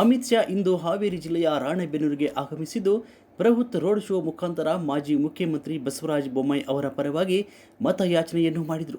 ಅಮಿತ್ ಶಾ ಇಂದು ಹಾವೇರಿ ಜಿಲ್ಲೆಯ ರಾಣೆಬೆನ್ನೂರಿಗೆ ಆಗಮಿಸಿದ್ದು, ಬೃಹತ್ ರೋಡ್ ಶೋ ಮುಖಾಂತರ ಮಾಜಿ ಮುಖ್ಯಮಂತ್ರಿ ಬಸವರಾಜ ಬೊಮ್ಮಾಯಿ ಅವರ ಪರವಾಗಿ ಮತಯಾಚನೆಯನ್ನು ಮಾಡಿದರು.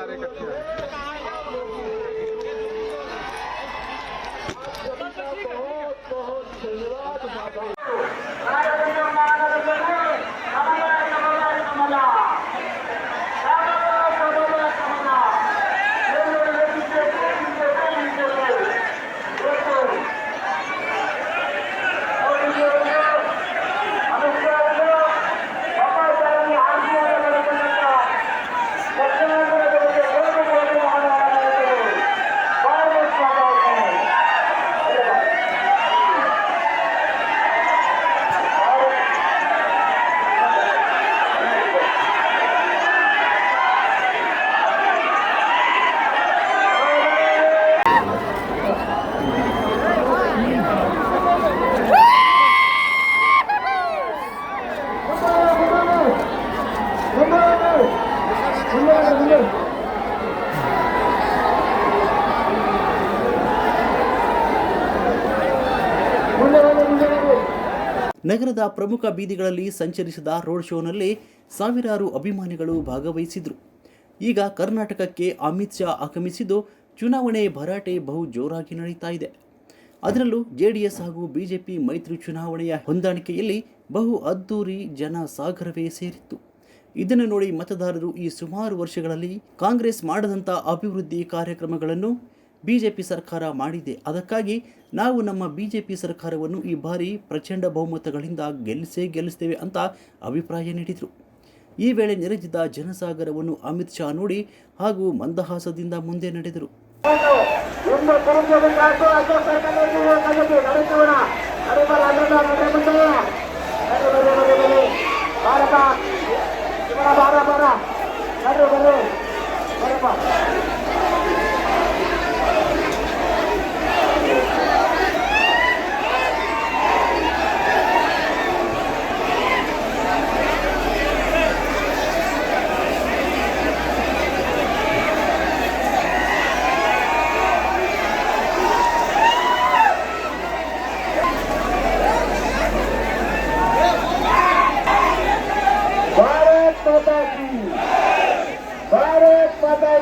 सारे इकट्ठे आए बहुत बहुत धन्यवाद ನಗರದ ಪ್ರಮುಖ ಬೀದಿಗಳಲ್ಲಿ ಸಂಚರಿಸಿದ ರೋಡ್ ಶೋನಲ್ಲಿ ಸಾವಿರಾರು ಅಭಿಮಾನಿಗಳು ಭಾಗವಹಿಸಿದರು. ಈಗ ಕರ್ನಾಟಕಕ್ಕೆ ಅಮಿತ್ ಶಾ ಆಗಮಿಸಿದ್ದು ಚುನಾವಣೆ ಭರಾಟೆ ಬಹು ಜೋರಾಗಿ ನಡೀತಾ ಇದೆ. ಅದರಲ್ಲೂ ಜೆಡಿಎಸ್ ಹಾಗೂ ಬಿಜೆಪಿ ಮೈತ್ರಿ ಚುನಾವಣೆಯ ಹೊಂದಾಣಿಕೆಯಲ್ಲಿ ಬಹು ಅದ್ದೂರಿ ಜನ ಸಾಗರವೇ ಸೇರಿತ್ತು. ಇದನ್ನು ನೋಡಿ ಮತದಾರರು ಈ ಸುಮಾರು ವರ್ಷಗಳಲ್ಲಿ ಕಾಂಗ್ರೆಸ್ ಮಾಡದಂಥ ಅಭಿವೃದ್ಧಿ ಕಾರ್ಯಕ್ರಮಗಳನ್ನು ಬಿಜೆಪಿ ಸರ್ಕಾರ ಮಾಡಿದೆ. ಅದಕ್ಕಾಗಿ ನಾವು ನಮ್ಮ ಬಿ ಜೆ ಪಿ ಸರ್ಕಾರವನ್ನು ಈ ಬಾರಿ ಪ್ರಚಂಡ ಬಹುಮತಗಳಿಂದ ಗೆಲ್ಲಿಸೇ ಗೆಲ್ಲಿಸ್ತೇವೆ ಅಂತ ಅಭಿಪ್ರಾಯ ನೀಡಿದರು. ಈ ವೇಳೆ ನೆರೆದಿದ್ದ ಜನಸಾಗರವನ್ನು ಅಮಿತ್ ಶಾ ನೋಡಿ ಹಾಗೂ ಮಂದಹಾಸದಿಂದ ಮುಂದೆ ನಡೆದರು.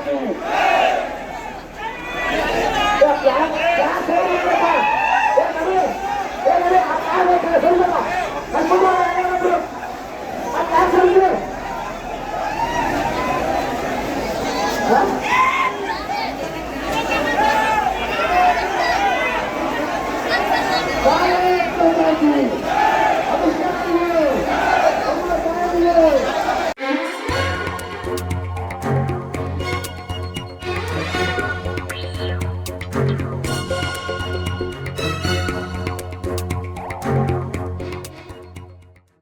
की क्या क्या क्या सही नहीं करता ये नबी ये नबी आप क्या बोल रहे सुन लेना हम सुन रहे हैं नबी आप क्या सुन रहे हैं?